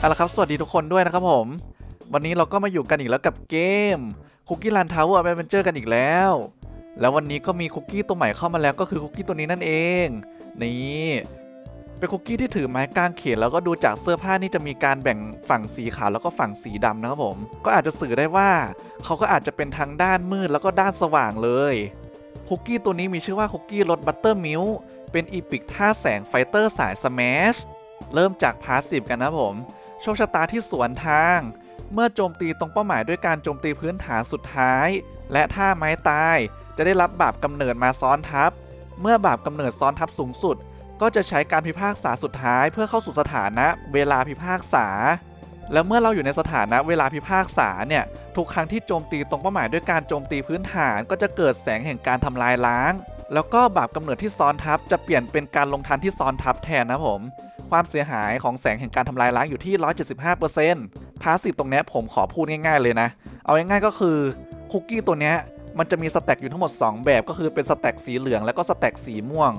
เอาละครับ สวัสดีทุกคนด้วยนะครับผม วันนี้เราก็มาอยู่กันอีกแล้วกับเกมคุกกี้รันทาวเวอร์แอดเวนเจอร์กันอีกแล้ว แล้ววันนี้ก็มีคุกกี้ตัวใหม่เข้ามาแล้วก็คือคุกกี้ตัวนี้นั่นเอง นี่เป็นคุกกี้ที่ถือไม้กางเขนแล้วก็ดูจากเสื้อผ้านี่จะมีการแบ่งฝั่งสีขาวแล้วก็ฝั่งสีดำนะครับผม ก็อาจจะสื่อได้ว่าเขาก็อาจจะเป็นทั้งด้านมืดแล้วก็ด้านสว่างเลยคุกกี้ตัวนี้มีชื่อว่าคุกกี้รสบัตเตอร์มิลเป็นอีพิกท่าแสงไฟเตอร์สายสแมชเริ่มจากพาสซีฟกันนะผม โชคชะตาที่สวนทาง เมื่อโจมตีตรงเป้าหมายด้วยการโจมตีพื้นฐานสุดท้าย และท่าไม้ตายจะได้รับบาปกำเนิดมาซ้อนทับ เมื่อบาปกำเนิดซ้อนทับสูงสุด ก็จะใช้การพิพากษาสุดท้าย เพื่อเข้าสู่สถานะเวลาพิพากษา แล้วเมื่อเราอยู่ในสถานะเวลาพิพากษาเนี่ยทุกครั้งที่โจมตีตรงเป้าหมายด้วยการโจมตีพื้นฐาน ก็จะเกิดแสงแห่งการทำลายล้าง แล้วก็บาปกำเนิดที่ซ้อนทับจะเปลี่ยนเป็นการลงทันที่ซ้อนทับแทนนะผม ความเสียหายของแสงแห่งการทำลายล้างอยู่ที่ 175%พาสซีฟตรงนี้ผมขอพูดง่ายๆเลยนะ เอาง่ายๆก็คือคุกกี้ตัวนี้มันจะมีสแต็กอยู่ทั้งหมด 2 แบบก็คือเป็นสแต็กสีเหลืองแล้วก็สแต็กสีม่วง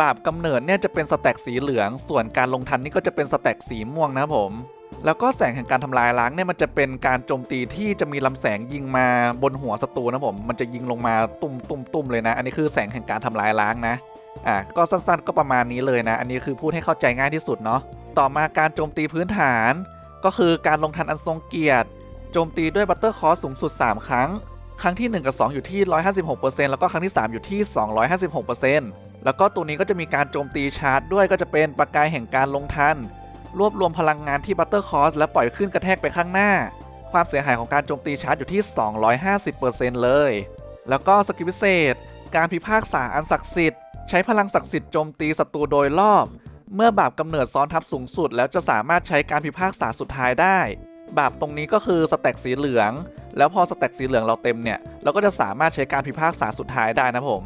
บาปกำเนิดเนี่ยจะเป็นสแต็กสีเหลือง ส่วนการลงทันนี่ก็จะเป็นสแต็กสีม่วงนะผมแล้วก็แสงแห่งการทำลายล้างเนี่ยมันจะเป็นการโจมตีที่จะมีลำแสงยิงมาบนหัวศัตรูนะผม มันจะยิงลงมาตุ่มตุ่มตุ่มเลยนะ อันนี้คือแสงแห่งการทำลายล้างนะ อะก็สั้นๆก็ประมาณนี้เลยนะ อันนี้คือพูดให้เข้าใจง่ายที่สุดเนาะต่อมาการโจมตีพื้นฐาน ก็คือการลงทันอันทรงเกียรติโจมตีด้วยบัตเตอร์คอร์สูงสุด 3 ครั้ง ครั้งที่ 1 กับ 2 อยู่ที่ 156%แล้วก็ครั้งที่ 3 อยู่ที่ 256%แล้วก็ตัวนี้ก็จะมีการโจมตีชาร์จด้วยก็จะเป็นประกายแห่งการลงทัน รวบรวมพลังงานที่บัตเตอร์คอร์สและปล่อยขึ้นกระแทกไปข้างหน้า ความเสียหายของการโจมตีชาร์จอยู่ที่ 250%เลย แล้วก็สกิลพิเศษ การพิพากษาอันศักดิ์สิทธิ์ ใช้พลังศักดิ์สิทธิ์โจมตีศัตรูโดยรอบ เมื่อบาปกำเนิดซ้อนทับสูงสุด แล้วจะสามารถใช้การพิพากษาสุดท้ายได้ บาปตรงนี้ก็คือสแต็กสีเหลือง แล้วพอสแต็กสีเหลืองเราเต็มเนี่ยเราก็จะสามารถใช้การพิพากษาสุดท้ายได้นะผม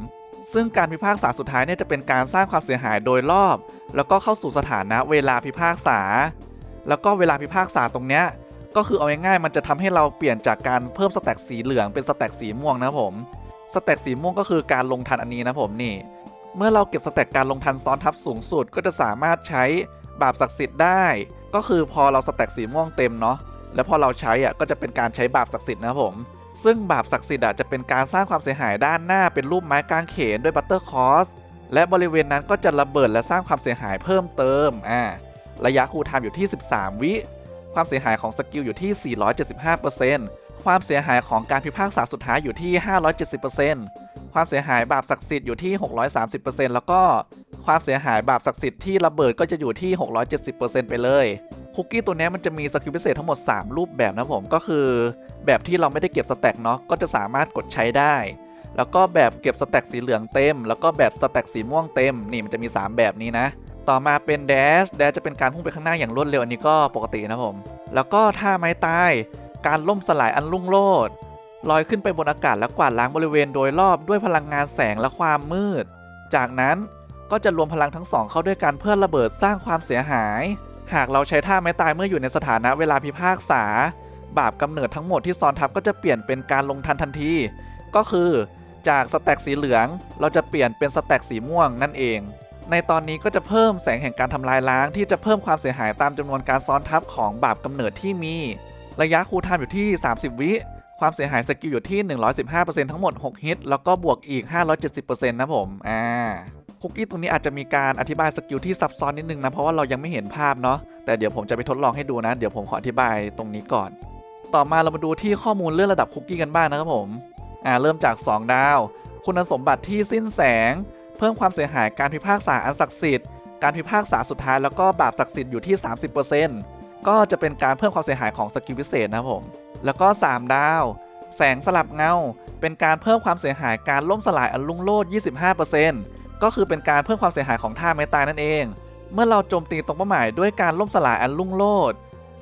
ซึ่งการพิพากษาสุดท้ายเนี่ยจะเป็นการสร้างความเสียหายโดยรอบ แล้วก็เข้าสู่สถานะเวลาพิพากษา แล้วก็เวลาพิพากษาตรงเนี้ยก็คือเอาง่ายๆมันจะทำให้เราเปลี่ยนจากการเพิ่มสแต็กสีเหลืองเป็นสแต็กสีม่วงนะผม สแต็กสีม่วงก็คือการลงทันอันนี้นะผมนี่ เมื่อเราเก็บสแต็กการลงทันซ้อนทับสูงสุด ก็จะสามารถใช้บาปศักดิ์สิทธิ์ได้ ก็คือพอเราสแต็กสีม่วงเต็มเนาะแล้วพอเราใช้อะก็จะเป็นการใช้บาปศักดิ์สิทธิ์นะครับผมซึ่งบาปศักดิ์สิทธิ์อะจะเป็นการสร้างความเสียหายด้านหน้าเป็นรูปไม้กางเขนด้วยบัตเตอร์คอสและบริเวณนั้นก็จะระเบิดและสร้างความเสียหายเพิ่มเติมอ่าระยะคูลไทม์อยู่ที่ 13 วิ ความเสียหายของสกิลอยู่ที่ 475% ความเสียหายของการพิพากษาสุดท้ายอยู่ที่ 570%ความเสียหายบาปศักดิ์สิทธิ์อยู่ที่ 630%แล้วก็ความเสียหายบาปศักดิ์สิทธิ์ที่ระเบิดก็จะอยู่ที่ 670%ไปเลยคุกกี้ตัวนี้มันจะมีสกิลพิเศษทั้งหมด 3 รูปแบบนะผมก็คือ แบบที่เราไม่ได้เก็บสแต็กเนาะก็จะสามารถกดใช้ได้ แล้วก็แบบเก็บสแต็กสีเหลืองเต็ม แล้วก็แบบสแต็กสีม่วงเต็ม นี่มันจะมี 3 แบบนี้นะ ต่อมาเป็นแดชแดชจะเป็นการพุ่งไปข้างหน้าอย่างรวดเร็วอันนี้ก็ปกตินะผม แล้วก็ท่าไม้ตาย การล่มสลายอันลุ่งโลดลอยขึ้นไปบนอากาศและกวาดล้างบริเวณโดยรอบด้วยพลังงานแสงและความมืด จากนั้นก็จะรวมพลังทั้งสองเข้าด้วยกันเพื่อระเบิดสร้างความเสียหาย หากเราใช้ท่าไม้ตายเมื่ออยู่ในสถานะเวลาพิพากษา บาปกำเนิดทั้งหมดที่ซ้อนทับก็จะเปลี่ยนเป็นการลงทันทันที ก็คือจากสแต็กสีเหลือง เราจะเปลี่ยนเป็นสแต็กสีม่วงนั่นเอง ในตอนนี้ก็จะเพิ่มแสงแห่งการทำลายล้างที่จะเพิ่มความเสียหายตามจำนวนการซ้อนทับของบาปกำเนิดที่มี ระยะคูลไทม์อยู่ที่ 30 วิความเสียหายสกิลอยู่ที่ 115%ทั้งหมด 6 ฮิต แล้วก็บวกอีก 570%นะผม อ่า คุกกี้ตรงนี้อาจจะมีการอธิบายสกิลที่ซับซ้อนนิดนึงนะ เพราะว่าเรายังไม่เห็นภาพเนาะ แต่เดี๋ยวผมจะไปทดลองให้ดูนะ เดี๋ยวผมขออธิบายตรงนี้ก่อน ต่อมาเรามาดูที่ข้อมูลเรื่องระดับคุกกี้กันบ้างนะครับผม อ่า เริ่มจาก 2 ดาว คุณสมบัติที่สิ้นแสง เพิ่มความเสียหายการพิพากษาอันศักดิ์สิทธิ์ การพิพากษาสุดท้ายแล้วก็บาปศักดิ์สิทธิ์อยู่ที่ 30% ก็จะเป็นการเพิ่มความเสียหายของสกิลพิเศษนะครับผม แล้วก็ 3 ดาว แสงสลับเงา เป็นการเพิ่มความเสียหายการล่มสลายอันลุ่งโลด 25%ก็คือเป็นการเพิ่มความเสียหายของท่าไม้ตายนั่นเอง เมื่อเราโจมตีตรงเป้าหมายด้วยการล่มสลายอันลุ่งโลด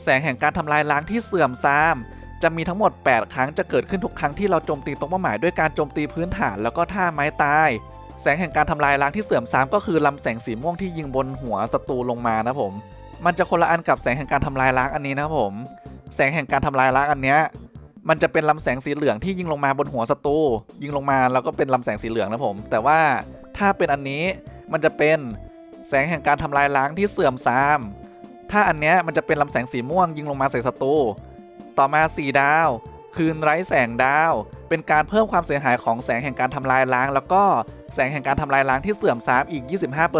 แสงแห่งการทำลายล้างที่เสื่อมทราม จะมีทั้งหมด 8 ครั้งจะเกิดขึ้นทุกครั้งที่เราโจมตีตรงเป้าหมายด้วยการโจมตีพื้นฐานแล้วก็ท่าไม้ตาย แสงแห่งการทำลายล้างที่เสื่อมทรามก็คือลำแสงสีม่วงที่ยิงบนหัวศัตรูลงมานะผม มันจะคนละอันกับแสงแห่งการทำลายล้างอันนี้นะครับผม แสงแห่งการทำลายล้างอันเนี้ยมันจะเป็นลำแสงสีเหลืองที่ยิงลงมาบนหัวศัตรูยิงลงมาแล้วก็เป็นลำแสงสีเหลืองนะผม แต่ว่าถ้าเป็นอันนี้มันจะเป็นแสงแห่งการทำลายล้างที่เสื่อมทราม ถ้าอันเนี้ยมันจะเป็นลำแสงสีม่วงยิงลงมาใส่ศัตรูต่อมา 4 ดาว คืนไร้แสงดาว เป็นการเพิ่มความเสียหายของแสงแห่งการทำลายล้าง แล้วก็แสงแห่งการทำลายล้างที่เสื่อมทรามอีก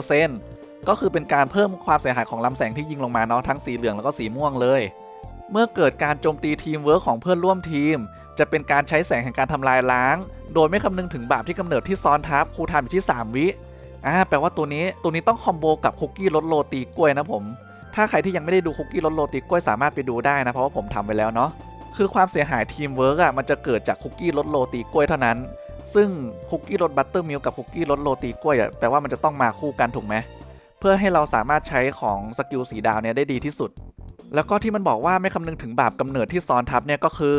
25% ก็คือเป็นการเพิ่มความเสียหายของลำแสงที่ยิงลงมาเนาะทั้งสีเหลืองแล้วก็สีม่วงเลย เมื่อเกิดการโจมตีทีมเวิร์กของเพื่อนร่วมทีม จะเป็นการใช้แสงแห่งการทำลายล้าง โดยไม่คำนึงถึงบาปที่กำเนิดที่ซ้อนทับคูทม์อยู่ที่ 3 วิอ่าแปลว่าตัวนี้ตัวนี้ต้องคอมโบกับคุกกี้รสโรตีกล้วยนะผม ถ้าใครที่ยังไม่ได้ดูคุกกี้รสโรตีกล้วยสามารถไปดูได้นะเพราะว่าผมทำไปแล้วเนาะคือความเสียหายทีมเวิร์กอะมันจะเกิดจากคุกกี้รสโรตีกล้วยเท่านั้น ซึ่งคุกกี้รสบัตเตอร์มิลกับคุกกี้รสโรตีกล้วยอะแปลว่ามันจะต้องมาคู่กันถูกไหม พื่อให้เราสามารถใช้ของสกิลสีดาวเนี่ยได้ดีที่สุด แล้วก็ที่มันบอกว่าไม่คำนึงถึงบาปกำเนิดที่ซ้อนทับเนี่ยก็คือ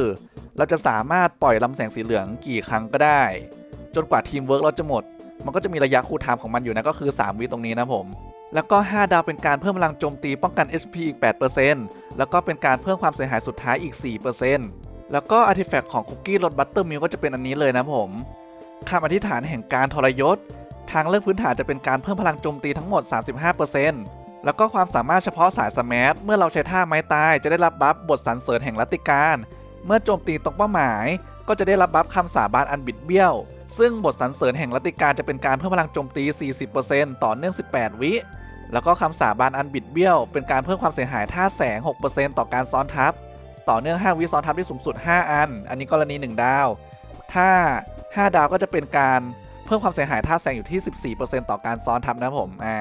เราจะสามารถปล่อยลำแสงสีเหลืองกี่ครั้งก็ได้ จนกว่าทีมเวิร์กเราจะหมด มันก็จะมีระยะคูลไทม์ของมันอยู่นะก็คือ 3 วิตรงนี้นะผม แล้วก็ 5 ดาวเป็นการเพิ่มพลังโจมตีป้องกัน HP อีก 8%แล้วก็เป็นการเพิ่มความเสียหายสุดท้ายอีก 4%แล้วก็อาร์ติแฟกต์ของคุกกี้รสบัตเตอร์มิลก็จะเป็นอันนี้เลยนะผมคำอธิษฐานแห่งการทรยศ ทางเลือกพื้นฐานจะเป็นการเพิ่มพลังโจมตีทั้งหมด 35%แล้วก็ความสามารถเฉพาะสายสแมทเมื่อเราใช้ท่าไม้ตายจะได้รับบัฟบทสรรเสริญแห่งรัติการ เมื่อโจมตีตรงเป้าหมาย ก็จะได้รับบัฟคำสาบานอันบิดเบี้ยว ซึ่งบทสรรเสริญแห่งรัตติการจะเป็นการเพิ่มพลังโจมตี 40%ต่อเนื่อง 18 วิแล้วก็คำสาบานอันบิดเบี้ยว เป็นการเพิ่มความเสียหายท่าแสง 6%ต่อการซ้อนทับ ต่อเนื่อง 5 วิซ้อนทับได้สูงสุด 5 อัน อันนี้กรณี 1 ดาว ถ้า 5 ดาวก็จะเป็นการ เพิ่มความเสียหายท่าแสงอยู่ที่ 14%ต่อการซ้อนทับนะผมอ่า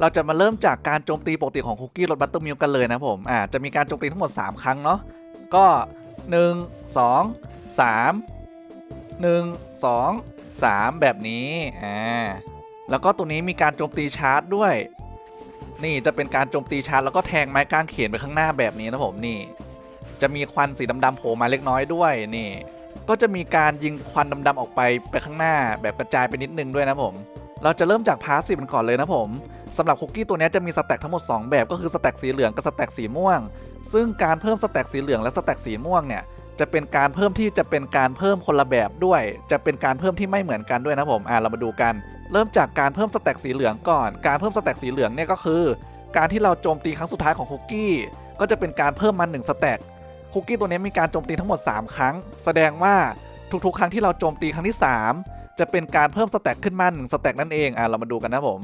เราจะมาเริ่มจากการโจมตีปกติของคุกกี้รสบัตเตอร์มิลกันเลยนะผมอ่าจะมีการโจมตีทั้งหมด 3 ครั้งเนาะก็ 1 2 3 1 2 3 แบบนี้อ่าแล้วก็ตัวนี้มีการโจมตีชาร์จด้วย นี่จะเป็นการโจมตีชาร์จแล้วก็แทงไม้กางเขียนไปข้างหน้าแบบนี้นะผมนี่ จะมีควันสีดำๆโผล่มาเล็กน้อยด้วยนี่ ก็จะมีการยิงควันดำๆออกไปไปข้างหน้าแบบกระจายไปนิดนึงด้วยนะผม เราจะเริ่มจากพาสซีฟกันก่อนเลยนะผมสำหรับคุกกี้ตัวนี้จะมีสแต็กทั้งหมด 2 แบบก็คือสแต็กสีเหลืองกับสแต็กสีม่วง ซึ่งการเพิ่มสแต็กสีเหลืองและสแต็กสีม่วงเนี่ยจะเป็นการเพิ่มที่จะเป็นการเพิ่มคนละแบบด้วย จะเป็นการเพิ่มที่ไม่เหมือนกันด้วยนะผมอ่าเรามาดูกัน เริ่มจากการเพิ่มสแต็กสีเหลืองก่อน การเพิ่มสแต็กสีเหลืองเนี่ยก็คือ การที่เราโจมตีครั้งสุดท้ายของคุกกี้ก็จะเป็นการเพิ่มมัน1สแต็ก คุกกี้ตัวนี้มีการโจมตีทั้งหมด 3 ครั้ง แสดงว่าทุกๆ ครั้งที่เราโจมตีครั้งที่ 3 จะเป็นการเพิ่มสแต็กขึ้นมา1สแต็กนั่นเองอ่าเรามาดูกันนะผม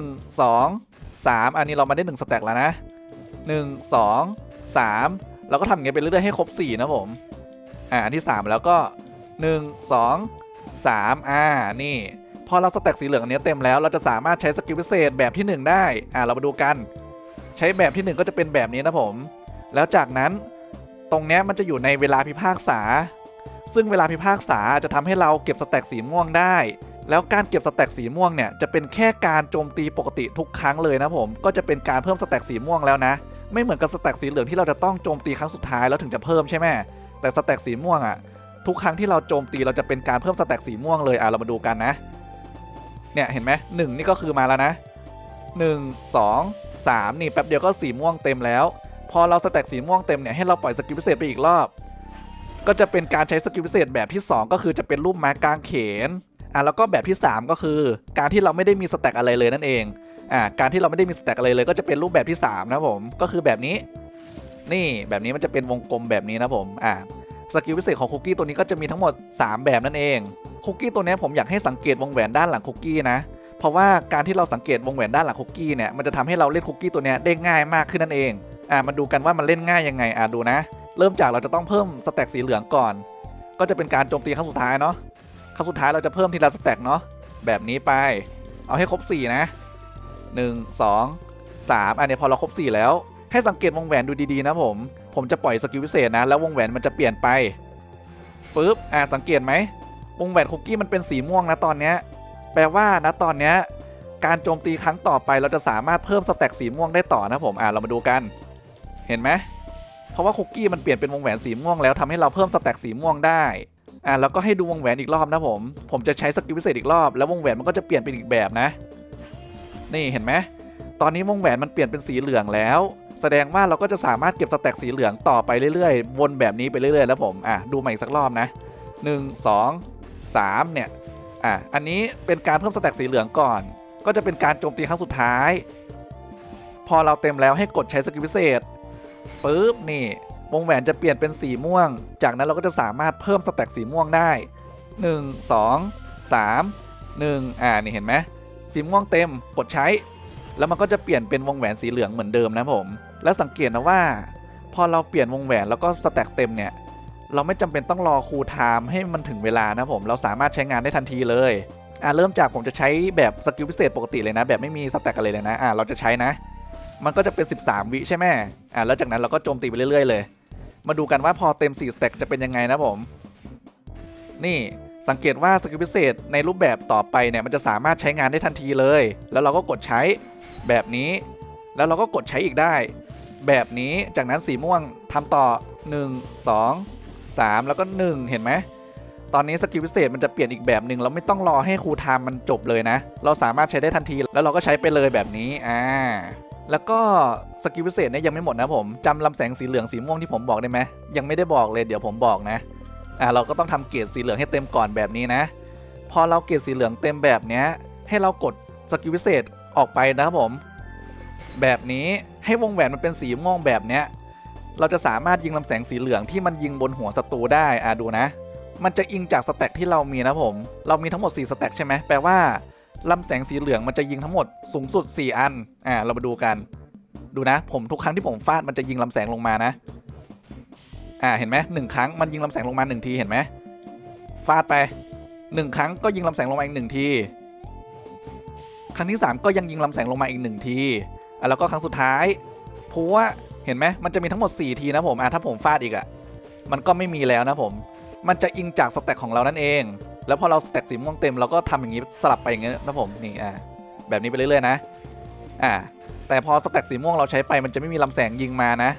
1 2 3 อันนี้เรามาได้1สแต็กแล้วนะ 1 2 3 เราก็ทำอย่างเงี้ยไปเรื่อยๆให้ครบ 4 นะผมอ่าอันที่ 3 แล้วก็ 1 2 3 อ่านี่ พอเราสแต็กสีเหลืองอันนี้เต็มแล้วเราจะสามารถใช้สกิลพิเศษแบบที่ 1 ได้อ่าเรามาดูกัน ใช้แบบที่ 1 ก็จะเป็นแบบนี้นะผม แล้วจากนั้น ตรงนี้มันจะอยู่ในเวลาพิพากษา ซึ่งเวลาพิพากษาจะทำให้เราเก็บสแต็กสีม่วงได้ แล้วการเก็บสแต็กสีม่วงเนี่ยจะเป็นแค่การโจมตีปกติทุกครั้งเลยนะผม ก็จะเป็นการเพิ่มสแต็กสีม่วงแล้วนะ ไม่เหมือนกับสแต็กสีเหลืองที่เราจะต้องโจมตีครั้งสุดท้ายแล้วถึงจะเพิ่มใช่ไหมแต่สแต็กสีม่วงอะทุกครั้งที่เราโจมตีเราจะเป็นการเพิ่มสแต็กสีม่วงเลยอะเรามาดูกันนะ เนี่ยเห็นไหมหนึ่งนี่ก็คือมาแล้วนะหนึ่งสองสามนี่แป๊บเดียวก็สีม่วงเต็มแล้ว พอเราสแต็กสีม่วงเต็มเนี่ยให้เราปล่อยสกิลพิเศษไปอีกรอบ ก็จะเป็นการใช้สกิลพิเศษแบบที่ 2 ก็คือจะเป็นรูปไม้กางเขนอะแล้วก็แบบที่ 3 ก็คือ การที่เราไม่ได้มีสแต็กอะไรเลยนั่นเองอะการที่เราไม่ได้มีสแต็กอะไรเลย ก็จะเป็นรูปแบบที่ 3 นะผมก็คือแบบนี้ นี่แบบนี้มันจะเป็นวงกลมแบบนี้นะผมอะสกิลพิเศษของคุกกี้ตัวนี้ก็จะมีทั้งหมด 3 แบบนั่นเองคุกกี้ตัวนี้ผมอยากให้สังเกตวงแหวนด้านหลังคุกกี้นะเพราะว่าการที่เราสังเกตวงแหวนด้านหลังคุกกี้เนี่ยมันจะทำให้เราเล่นคุกกี้ตัวนี้ได้ง่ายมากขึ้นนั่นเอง อ่ามาดูกันว่ามันเล่นง่ายยังไงอ่าดูนะ เริ่มจากเราจะต้องเพิ่มสแต็กสีเหลืองก่อน ก็จะเป็นการโจมตีครั้งสุดท้ายเนาะครั้งสุดท้ายเราจะเพิ่มทีละสแต็กเนาะแบบนี้ไป เอาให้ครบ 4 นะ 1 2 3 อันนี้พอเราครบ 4 แล้ว ให้สังเกตวงแหวนดูดีๆนะผม ผมจะปล่อยสกิลพิเศษนะ แล้ววงแหวนมันจะเปลี่ยนไปปึ๊บอ่าสังเกตไหมวงแหวนคุกกี้มันเป็นสีม่วงนะตอนเนี้ยแปลว่านะตอนเนี้ยการโจมตีครั้งต่อไปเราจะสามารถเพิ่มสแต็กสีม่วงได้ต่อนะผมอ่าเรามาดูกัน เห็นไหมเพราะว่าคุกกี้มันเปลี่ยนเป็นวงแหวนสีม่วงแล้วทำให้เราเพิ่มสแต็กสีม่วงได้อ่าแล้วก็ให้ดูวงแหวนอีกรอบนะผม ผมจะใช้สกิลพิเศษอีกรอบ แล้ววงแหวนมันก็จะเปลี่ยนเป็นอีกแบบนะ นี่เห็นไหมตอนนี้วงแหวนมันเปลี่ยนเป็นสีเหลืองแล้ว แสดงว่าเราก็จะสามารถเก็บสแต็กสีเหลืองต่อไปเรื่อยๆ วนแบบนี้ไปเรื่อยๆ แล้วผม อะดูใหม่อีกสักรอบนะ 1 2 3 เนี่ย อะอันนี้เป็นการเพิ่มสแต็กสีเหลืองก่อน ก็จะเป็นการโจมตีครั้งสุดท้าย พอเราเต็มแล้วให้กดใช้สกิลพิเศษ ปุ๊บนี่วงแหวนจะเปลี่ยนเป็นสีม่วง จากนั้นเราก็จะสามารถเพิ่มสแต็กสีม่วงได้ 1 2 3 1 อ่านี่เห็นไหมสีม่วงเต็มกดใช้ แล้วมันก็จะเปลี่ยนเป็นวงแหวนสีเหลืองเหมือนเดิมนะผม แล้วสังเกตนะว่า พอเราเปลี่ยนวงแหวนแล้วก็สแต็กเต็มเนี่ยเราไม่จำเป็นต้องรอครูไทม์ให้มันถึงเวลานะผมเราสามารถใช้งานได้ทันทีเลยอ่าเริ่มจากผมจะใช้แบบสกิลพิเศษปกติเลยนะ แบบไม่มีสแต็กอะไรเลยนะอ่าเราจะใช้นะ มันก็จะเป็น 13 วิใช่ไหมอ่าแล้วจากนั้นเราก็โจมตีไปเรื่อยๆเลย มาดูกันว่าพอเต็ม4สเต็กจะเป็นยังไงนะผม นี่สังเกตว่าสกิลพิเศษในรูปแบบต่อไปเนี่ยมันจะสามารถใช้งานได้ทันทีเลย แล้วเราก็กดใช้แบบนี้ แล้วเราก็กดใช้อีกได้ แบบนี้จากนั้นสีม่วงทำต่อ 1 2 3 แล้วก็ 1 เห็นไหมตอนนี้สกิลพิเศษมันจะเปลี่ยนอีกแบบหนึ่งเราไม่ต้องรอให้คูลไทม์มันจบเลยนะ เราสามารถใช้ได้ทันทีแล้วเราก็ใช้ไปเลยแบบนี้อ่า แล้วก็สกิลพิเศษเนี่ยยังไม่หมดนะผมจำลำแสงสีเหลืองสีม่วงที่ผมบอกได้ไหมยังไม่ได้บอกเลยเดี๋ยวผมบอกนะอ่าเราก็ต้องทำเกรดสีเหลืองให้เต็มก่อนแบบนี้นะ พอเราเกรดสีเหลืองเต็มแบบเนี้ยให้เรากดสกิลพิเศษออกไปนะครับผม แบบนี้ให้วงแหวนมันเป็นสีม่วงแบบเนี้ยเราจะสามารถยิงลำแสงสีเหลืองที่มันยิงบนหัวศัตรูได้อ่าดูนะ มันจะอิงจากสแต็กที่เรามีนะผม เรามีทั้งหมด 4 สแต็กใช่ไหมแปลว่า ลำแสงสีเหลืองมันจะยิงทั้งหมดสูงสุด 4 อัน อ่า เรามาดูกัน ดูนะ ผมทุกครั้งที่ผมฟาดมันจะยิงลำแสงลงมานะ อ่า เห็นไหมหนึ่งครั้งมันยิงลำแสงลงมาหนึ่งทีเห็นไหมฟาดไปหนึ่งครั้งก็ยิงลำแสงลงมาอีกหนึ่งที ครั้งที่สามก็ยังยิงลำแสงลงมาอีกหนึ่งทีอะแล้วก็ครั้งสุดท้ายพัวเห็นไหมมันจะมีทั้งหมด 4 ทีนะผมอะถ้าผมฟาดอีกอะมันก็ไม่มีแล้วนะผม มันจะอิงจากสแต็กของเรานั่นเอง แล้วพอเราสแต็กสีม่วงเต็มเราก็ทำอย่างนี้สลับไปอย่างเงี้ยนะผมนี่อ่าแบบนี้ไปเรื่อยๆนะอ่าแต่พอสแต็กสีม่วงเราใช้ไปมันจะไม่มีลำแสงยิงมานะ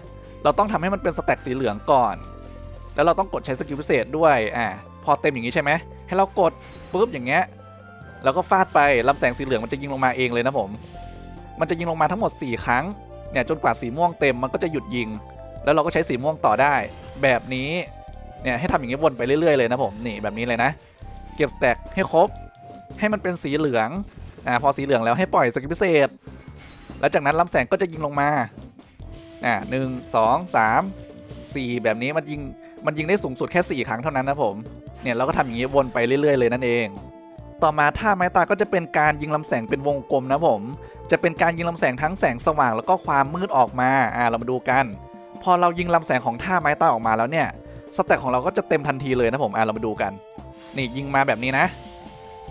เราต้องทำให้มันเป็นสแต็กสีเหลืองก่อน แล้วเราต้องกดใช้สกิลพิเศษด้วยอ่าพอเต็มอย่างนี้ใช่ไหมให้เรากดปุ๊บอย่างเงี้ยแล้วก็ฟาดไปลำแสงสีเหลืองมันจะยิงลงมาเองเลยนะผม มันจะยิงลงมาทั้งหมด 4 ครั้งเนี่ยจนกว่าสีม่วงเต็มมันก็จะหยุดยิง แล้วเราก็ใช้สีม่วงต่อได้ แบบนี้เนี่ยให้ทำอย่างนี้วนไปเรื่อยๆเลยนะผมนี่แบบนี้เลยนะ เก็บแตกให้ครบ ให้มันเป็นสีเหลืองอ่าพอสีเหลืองแล้วให้ปล่อยสกิลพิเศษ แล้วจากนั้นลำแสงก็จะยิงลงมาอ่าหนึ่งสองสามสี่แบบนี้มันยิงมันยิงได้สูงสุดแค่สี่ครั้งเท่านั้นนะผม เนี่ยเราก็ทำอย่างนี้วนไปเรื่อยๆเลยนั่นเอง ต่อมาท่าไม้ตายก็จะเป็นการยิงลำแสงเป็นวงกลมนะผม จะเป็นการยิงลำแสงทั้งแสงสว่างแล้วก็ความมืดออกมา อ่าเรามาดูกัน พอเรายิงลำแสงของท่าไม้ตายออกมาแล้วเนี่ย สแต็กของเราก็จะเต็มทันทีเลยนะผม อ่าเรามาดูกัน นี่ยิงมาแบบนี้นะ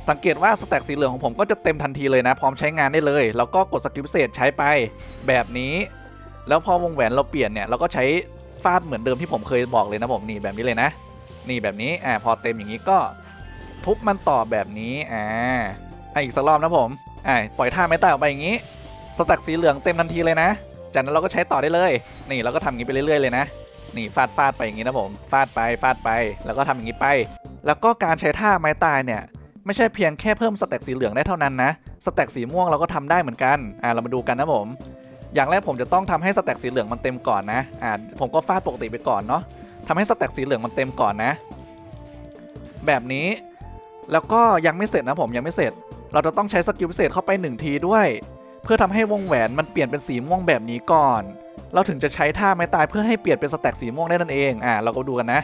สังเกตว่าสแต็กสีเหลืองของผมก็จะเต็มทันทีเลยนะ พร้อมใช้งานได้เลย แล้วก็กดสกิลพิเศษใช้ไปแบบนี้ แล้วพอวงแหวนเราเปลี่ยนเนี่ยเราก็ใช้ฟาดเหมือนเดิมที่ผมเคยบอกเลยนะผมนี่แบบนี้เลยนะ นี่แบบนี้อ่าพอเต็มอย่างนี้ก็ทุบมันต่อแบบนี้อ่าอะอีกสักรอบนะผมอ่าปล่อยท่าไม้ตายออกไปอย่างนี้ สแต็กสีเหลืองเต็มทันทีเลยนะ จากนั้นเราก็ใช้ต่อได้เลย นี่เราก็ทำอย่างนี้ไปเรื่อยๆเลยนะนี่ฟาดฟาดไปอย่างนี้นะผมฟาดไปฟาดไปแล้วก็ทำอย่างนี้ไป แล้วก็การใช้ท่าไม้ตายเนี่ยไม่ใช่เพียงแค่เพิ่มสแต็กสีเหลืองได้เท่านั้นนะ สแต็กสีม่วงเราก็ทำได้เหมือนกัน อ่าเรามาดูกันนะผม อย่างแรกผมจะต้องทำให้สแต็กสีเหลืองมันเต็มก่อนนะ อ่าผมก็ฟาดปกติไปก่อนเนาะทำให้สแต็กสีเหลืองมันเต็มก่อนนะ แบบนี้ แล้วก็ยังไม่เสร็จนะผมยังไม่เสร็จ เราจะต้องใช้สกิลพิเศษเข้าไปหนึ่งทีด้วย เพื่อทำให้วงแหวนมันเปลี่ยนเป็นสีม่วงแบบนี้ก่อน เราถึงจะใช้ท่าไม้ตายเพื่อให้เปลี่ยนเป็นสแต็กสีม่วงได้นั่นเอง อ่าเราก็ดูกันนะ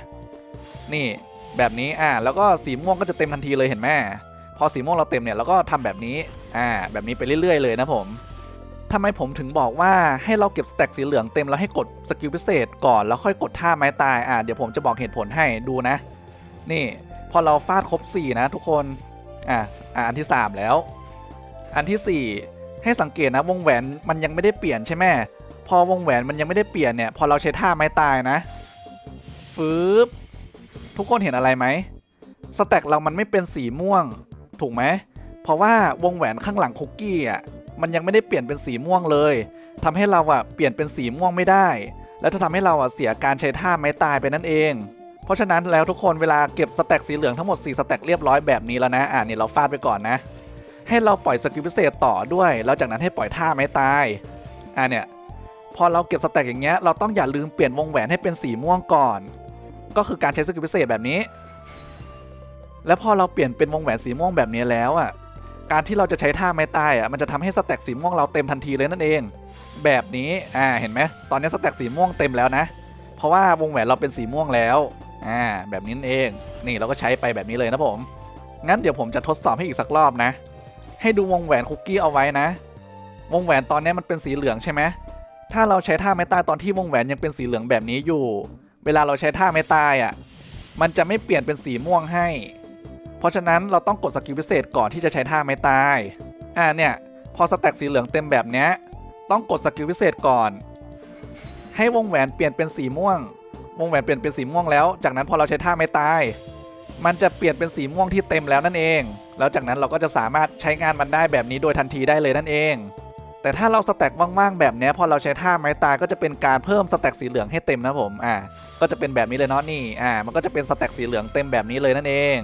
นี่ แบบนี้อ่าแล้วก็สีม่วงก็จะเต็มทันทีเลยเห็นไหมพอสีม่วงเราเต็มเนี่ยเราก็ทำแบบนี้อ่าแบบนี้ไปเรื่อย ๆ เลยนะผมทำไมผมถึงบอกว่าให้เราเก็บสแต็กสีเหลืองเต็มแล้วให้กดสกิลพิเศษก่อนแล้วค่อยกดท่าไม้ตายอ่าเดี๋ยวผมจะบอกเหตุผลให้ดูนะ นี่ พอเราฟาดครบ 4 นะ ทุกคนอ่าอ่าอันที่ 3 แล้ว อันทีสี่4 ให้สังเกตนะวงแหวนมันยังไม่ได้เปลี่ยนใช่ไหมพอวงแหวนมันยังไม่ได้เปลี่ยนเนี่ย พอเราใช้ท่าไม้ตายนะฟืบ ทุกคนเห็นอะไรไหมสแต็กเรามันไม่เป็นสีม่วง ถูกไหม เพราะว่าวงแหวนข้างหลังคุกกี้อะมันยังไม่ได้เปลี่ยนเป็นสีม่วงเลยทำให้เราอะเปลี่ยนเป็นสีม่วงไม่ได้ แล้วจะทำให้เราอะเสียการใช้ท่าไม้ตายไปนั่นเอง เพราะฉะนั้นแล้วทุกคนเวลาเก็บสแต็กสีเหลืองทั้งหมด 4 สแต็กเรียบร้อยแบบนี้แล้วนะ อ่านี่เราฟาดไปก่อนนะ ให้เราปล่อยสกิลพิเศษต่อด้วย แล้วจากนั้นให้ปล่อยท่าไม้ตาย อ่าเนี่ย พอเราเก็บสแต็กอย่างเงี้ย เราต้องอย่าลืมเปลี่ยนวงแหวนให้เป็นสีม่วงก่อน ก็คือการใช้สกิลพิเศษแบบนี้ แล้วพอเราเปลี่ยนเป็นวงแหวนสีม่วงแบบนี้แล้วอะ การที่เราจะใช้ท่าไม้ตายอะ มันจะทำให้สแต็กสีม่วงเราเต็มทันทีเลยนั่นเอง แบบนี้ อ่า เห็นไหม ตอนนี้สแต็กสีม่วงเต็มแล้วนะ เพราะว่าวงแหวนเราเป็นสีม่วงแล้ว อ่า แบบนี้นั่นเอง นี่เราก็ใช้ไปแบบนี้เลยนะผม งั้นเดี๋ยวผมจะทดสอบให้อีกสักรอบนะ ให้ดูวงแหวนคุกกี้เอาไว้นะ วงแหวนตอนนี้มันเป็นสีเหลืองใช่ไหมถ้าเราใช้ท่าไม้ตายตอนที่วงแหวนยังเป็นสีเหลืองแบบนี้อยู่ เวลาเราใช้ท่าไม้ตายอะมันจะไม่เปลี่ยนเป็นสีม่วงให้ เพราะฉะนั้นเราต้องกดสกิลพิเศษก่อนที่จะใช้ท่าไม้ตายอ่าเนี่ยพอสแต็กสีเหลืองเต็มแบบเนี้ยต้องกดสกิลพิเศษก่อน ให้วงแหวนเปลี่ยนเป็นสีม่วง วงแหวนเปลี่ยนเป็นสีม่วงแล้ว จากนั้นพอเราใช้ท่าไม้ตาย มันจะเปลี่ยนเป็นสีม่วงที่เต็มแล้วนั่นเอง แล้วจากนั้นเราก็จะสามารถใช้งานมันได้แบบนี้โดยทันทีได้เลยนั่นเอง แต่ถ้าเราสแต็กว่างๆแบบนี้พอเราใช้ท่าไม้ตายก็จะเป็นการเพิ่มสแต็กสีเหลืองให้เต็มนะผมอ่าก็จะเป็นแบบนี้เลยเนาะนี่อ่ามันก็จะเป็นสแต็กสีเหลืองเต็มแบบนี้เลยนั่นเอง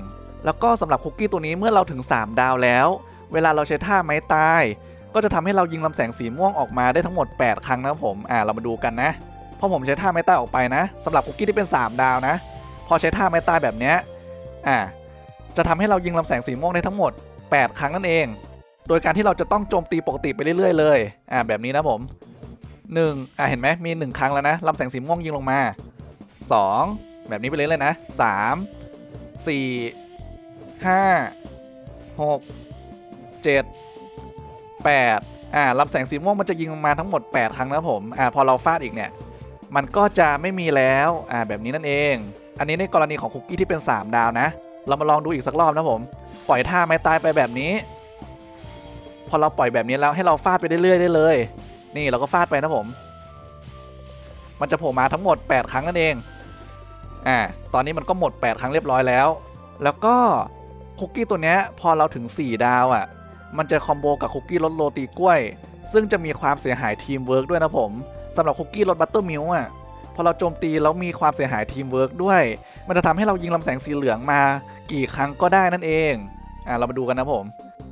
แล้วก็สำหรับคุกกี้ตัวนี้เมื่อเราถึง 3 ดาวแล้ว เวลาเราใช้ท่าไม้ตาย ก็จะทำให้เรายิงลำแสงสีม่วงออกมาได้ทั้งหมด 8 ครั้งนะผมอ่าเรามาดูกันนะพอผมใช้ท่าไม้ตายออกไปนะสำหรับคุกกี้ที่เป็น 3 ดาวนะ พอใช้ท่าไม้ตายแบบนี้อ่าจะทำให้เรายิงลำแสงสีม่วงได้ทั้งหมด 8 ครั้งนั่นเอง โดยการที่เราจะต้องโจมตีปกติไปเรื่อยๆเลยอ่าแบบนี้นะผม1อ่าเห็นไหมมี 1 ครั้งแล้วนะลำแสงสีม่วงยิงลงมา 2 แบบนี้ไปเรื่อยๆนะ3 4ห้าหกเจ็ดแปดอ่าลำแสงสีม่วงมันจะยิงลงมาทั้งหมด 8 ครั้งนะผมอ่าพอเราฟาดอีกเนี่ยมันก็จะไม่มีแล้วอ่าแบบนี้นั่นเอง อันนี้ในกรณีของคุกกี้ที่เป็น 3 ดาวนะ เรามาลองดูอีกสักรอบนะผม ปล่อยท่าไม้ตายไปแบบนี้ อเราปล่อยแบบนี้แล้วให้เราฟาดไปเรื่อยๆได้เลย นี่เราก็ฟาดไปนะผม มันจะโผล่มาทั้งหมด 8 ครั้งนั่นเอง อ่า ตอนนี้มันก็หมด 8 ครั้งเรียบร้อยแล้ว แล้วก็คุกกี้ตัวเนี้ยพอเราถึง 4 ดาวอะ่ะ มันจะคอมโบกับคุกกี้รสโรตีกล้วย ซึ่งจะมีความเสียหายทีมเวิร์กด้วยนะผมสำหรับคุกกี้รสบัตเตอร์มิลอะพอเราโจมตีแล้วมีความเสียหายทีมเวิร์กด้วย มันจะทำให้เรายิงลำแสงสีเหลืองมากี่ครั้งก็ได้นั่นเอง อ่าเรามาดูกันนะผม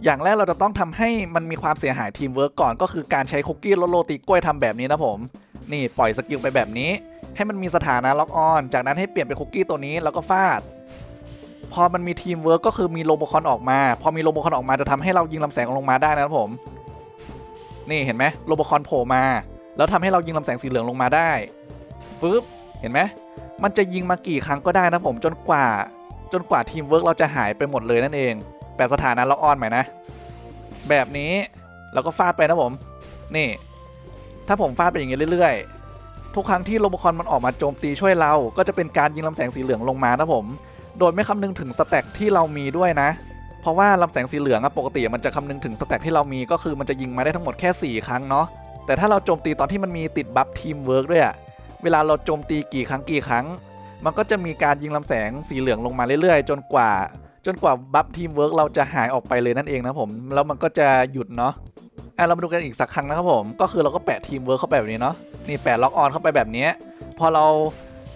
อย่างแรกเราจะต้องทำให้มันมีความเสียหายทีมเวิร์กก่อนก็คือการใช้คุกกี้รสโรตีกล้วยทำแบบนี้นะผม นี่ปล่อยสกิลไปแบบนี้ ให้มันมีสถานะล็อกออน จากนั้นให้เปลี่ยนเป็นคุกกี้ตัวนี้แล้วก็ฟาด พอมันมีทีมเวิร์กก็คือมีโลโบคอนออกมา พอมีโลโบคอนออกมาจะทำให้เรายิงลำแสงลงมาได้นะครับผม นี่เห็นไหมโลโบคอนโผล่มา แล้วทำให้เรายิงลำแสงสีเหลืองลงมาได้ปึ๊บเห็นไหมมันจะยิงมากี่ครั้งก็ได้นะผมจนกว่าจนกว่าทีมเวิร์กเราจะหายไปหมดเลยนั่นเอง แปลสถานะล็อกออนใหม่นะ แบบนี้เราก็ฟาดไปนะผม นี่ ถ้าผมฟาดไปอย่างนี้เรื่อยๆ ทุกครั้งที่โลบคอนมันออกมาโจมตีช่วยเรา ก็จะเป็นการยิงลำแสงสีเหลืองลงมานะผม โดยไม่คำนึงถึงสแต็กที่เรามีด้วยนะ เพราะว่าลำแสงสีเหลืองปกติมันจะคำนึงถึงสแต็กที่เรามีก็คือมันจะยิงมาได้ทั้งหมดแค่ 4 ครั้งเนาะ แต่ถ้าเราโจมตีตอนที่มันมีติดบัฟทีมเวิร์กด้วยอะเวลาเราโจมตีกี่ครั้งกี่ครั้ง มันก็จะมีการยิงลำแสงสีเหลืองลงมาเรื่อยๆ จนกว่า จนกว่าบัฟทีมเวิร์กเราจะหายออกไปเลยนั่นเองนะผม แล้วมันก็จะหยุดเนาะอะเรามาดูกันอีกสักครั้งนะครับผม ก็คือเราก็แปะทีมเวิร์กเข้าไปแบบนี้เนาะนี่แปะล็อกออนเข้าไปแบบนี้ พอเรา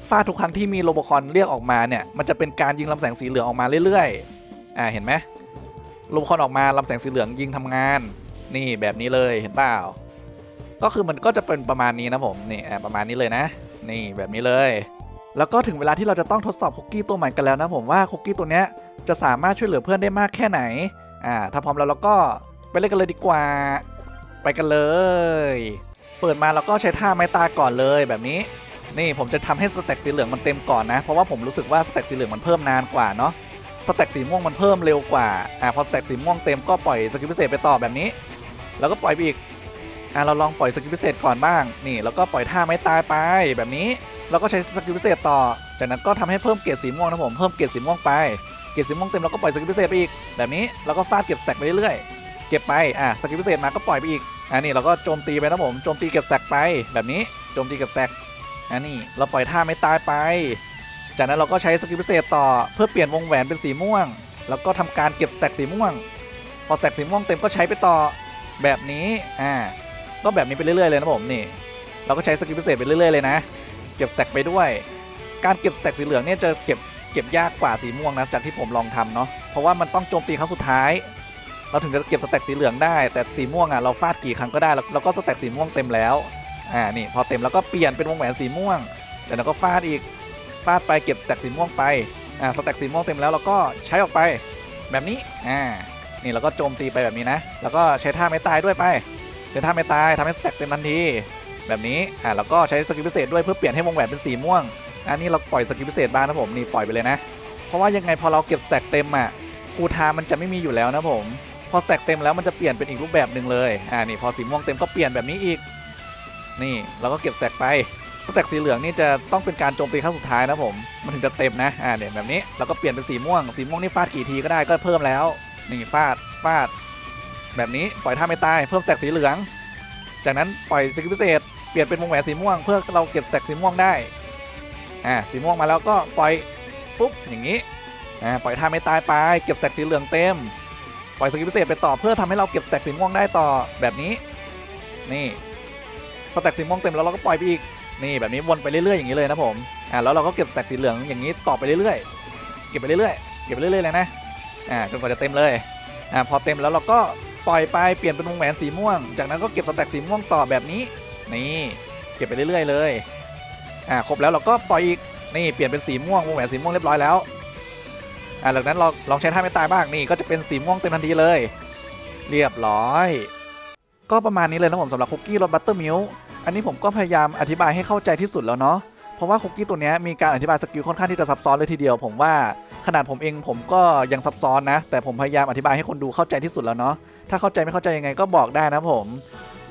ฟาดทุกครั้งที่มีโลบคอนเรียกออกมาเนี่ย มันจะเป็นการยิงลำแสงสีเหลืองออกมาเรื่อยๆ อ่าเห็นไหมโลบคอนออกมาลำแสงสีเหลืองยิงทำงาน นี่แบบนี้เลยเห็นเปล่า ก็คือมันก็จะเป็นประมาณนี้นะผมนี่อะประมาณนี้เลยนะ นี่แบบนี้เลย แล้วก็ถึงเวลาที่เราจะต้องทดสอบคุกกี้ตัวใหม่กันแล้วนะผมว่าคุกกี้ตัวเนี้ยจะสามารถช่วยเหลือเพื่อนได้มากแค่ไหน อ่า ถ้าพร้อมแล้วเราก็ไปเล่นกันเลยดีกว่า ไปกันเลย เปิดมาเราก็ใช้ท่าไม้ตายก่อนเลยแบบนี้ นี่ผมจะทำให้สแต็กสีเหลืองมันเต็มก่อนนะ เพราะว่าผมรู้สึกว่าสแต็กสีเหลืองมันเพิ่มนานกว่าเนาะ สแต็กสีม่วงมันเพิ่มเร็วกว่า อ่า พอสแต็กสีม่วงเต็มก็ปล่อยสกิลพิเศษไปต่อแบบนี้ แล้วก็ปล่อยไปอีก อ่า เราลองปล่อยสกิลพิเศษก่อนบ้าง นี่ แล้วก็ปล่อยท่าไม้ตายไปแบบนี้ เราก็ใช้สกิลพิเศษต่อ จากนั้นก็ทำให้เพิ่มเกรดสีม่วงนะผม เพิ่มเกรดสีม่วงไป เกรดสีม่วงเต็มเราก็ปล่อยสกิลพิเศษไปอีก แบบนี้เราก็ฟาดเก็บแตกไปเรื่อยๆ เก็บไป อะสกิลพิเศษมาก็ปล่อยไปอีก อ่านี่เราก็โจมตีไปนะผม โจมตีเก็บแตกไป แบบนี้ โจมตีเก็บแตกอันนี้เราปล่อยท่าไม่ตายไป จากนั้นเราก็ใช้สกิลพิเศษต่อ เพื่อเปลี่ยนวงแหวนเป็นสีม่วง แล้วก็ทำการเก็บแตกสีม่วง พอแตกสีม่วงเต็มก็ใช้ไปต่อ แบบนี้ อ่า ก็แบบนี้ไปเรื่อยๆเลยนะผมนี่ เราก็ใช้สกิลพิเศษไปเรื่อยๆเลยนะ เก็บแตกไปด้วย การเก็บแตกสีเหลืองเนี่ยจะเก็บเก็บยากกว่าสีม่วงนะจากที่ผมลองทำเนาะเพราะว่ามันต้องโจมตีครั้งสุดท้าย เราถึงจะเก็บสแต็กสีเหลืองได้ แต่สีม่วงอะเราฟาดกี่ครั้งก็ได้แล้วแล้วก็สแต็กสีม่วงเต็มแล้วอ่านี่พอเต็มแล้วก็เปลี่ยนเป็นวงแหวนสีม่วงจากนั้นก็ฟาดอีกฟาดไปเก็บสแต็กสีม่วงไปอ่าสแต็กสีม่วงเต็มแล้วเราก็ใช้ออกไปแบบนี้อ่านี่เราก็โจมตีไปแบบนี้นะ แล้วก็ใช้ท่าไม่ตายด้วยไปเช้ท่าไม่ตายทำให้สแต็กเต็มทันที แบบนี้อ่าแล้วก็ใช้สกิลพิเศษด้วยเพื่อเปลี่ยนให้วงแหวนเป็นสีม่วง อันนี้เราปล่อยสกิลพิเศษบ้างนะผมนี่ปล่อยไปเลยนะ เพราะว่ายังไงพอเราเก็บแตกเต็มอะกูทามันจะไม่มีอยู่แล้วนะผม พอแตกเต็มแล้วมันจะเปลี่ยนเป็นอีกรูปแบบหนึ่งเลยอ่านี่พอสีม่วงเต็มก็เปลี่ยนแบบนี้อีก นี่เราก็เก็บแตกไปสแต็กสีเหลืองนี่จะต้องเป็นการโจมตีครั้งสุดท้ายนะผม มันถึงจะเต็มนะ อ่าเนี่ยแบบนี้เราก็เปลี่ยนเป็นสีม่วง สีม่วงนี่ฟาดกี่ทีก็ได้ก็เพิ่มแล้ว นี่ฟาด ฟาด แบบนี้ปล่อยท่าไม่ตาย เพิ่มสแต็กสีเหลือง จากนั้นปล่อยสกิลพิเศษ เปลี่ยนเป็นวงแหวนสีม่วง เพื่อเราเก็บแตกสีม่วงได้ อ่าสีม่วงมาแล้วก็ปล่อยปุ๊บอย่างนี้ อ่าปล่อยท่าไม่ตายไป เก็บแตกสีเหลืองเต็ม ปล่อยสกิลพิเศษไปต่อเพื่อทำให้เราเก็บแตกสีม่วงได้ต่อแบบนี้ นี่สแต็กสีม่วงเต็มแล้วเราก็ปล่อยไปอีก นี่แบบนี้วนไปเรื่อยๆอย่างนี้เลยนะผม อ่าแล้วเราก็เก็บแตกสีเหลืองอย่างนี้ต่อไปเรื่อยๆ เก็บไปเรื่อยๆ เก็บไปเรื่อยๆเลยนะ อ่าจนกว่าจะเต็มเลย อ่าพอเต็มแล้วเราก็ปล่อยไปเปลี่ยนเป็นวงแหวนสีม่วง จากนั้นก็เก็บสแต็กสีม่วงต่อแบบนี้ นี่เก็บไปเรื่อยๆเลยอ่าครบแล้วเราก็ปล่อยอีกนี่เปลี่ยนเป็นสีม่วงวงแหวนสีม่วงเรียบร้อยแล้วอ่าหลังนั้นเราลองใช้ท่าไม่ตายบ้างนี่ก็จะเป็นสีม่วงเต็มทันทีเลย เรียบร้อย ก็ประมาณนี้เลยนะผมสำหรับคุกกี้รสบัตเตอร์มิลอันนี้ผมก็พยายามอธิบายให้เข้าใจที่สุดแล้วเนาะเพราะว่าคุกกี้ตัวนี้มีการอธิบายสกิลค่อนข้างที่จะซับซ้อนเลยทีเดียว ผมว่าขนาดผมเองผมก็ยังซับซ้อนนะ แต่ผมพยายามอธิบายให้คนดูเข้าใจที่สุดแล้วเนาะถ้าเข้าใจไม่เข้าใจยังไงก็บอกได้นะผม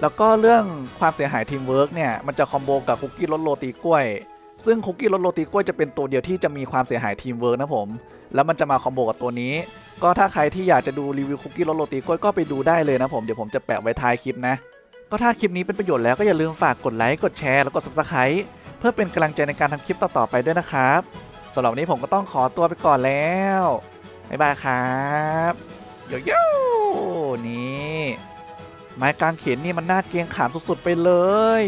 แล้วก็เรื่องความเสียหายทีมเวิร์กเนี่ยมันจะคอมโบกับคุกกี้รสโรตีกล้วย ซึ่งคุกกี้รสโรตีกล้วยจะเป็นตัวเดียวที่จะมีความเสียหายทีมเวิร์กนะผม แล้วมันจะมาคอมโบกับตัวนี้ ก็ถ้าใครที่อยากจะดูรีวิวคุกกี้รสโรตีกล้วยก็ไปดูได้เลยนะผม เดี๋ยวผมจะแปะไว้ท้ายคลิปนะ ก็ถ้าคลิปนี้เป็นประโยชน์แล้วก็อย่าลืมฝากกดไลค์ กดแชร์ แล้วก็ subscribe เพื่อเป็นกำลังใจในการทำคลิปต่อๆไปด้วยนะครับสำหรับวันนี้ผมก็ต้องขอตัวไปก่อนแล้วบ๊ายบายครับโยโย่นี่ ไม้กางเขนนี่มันน่าเกียงขามสุดๆไปเลย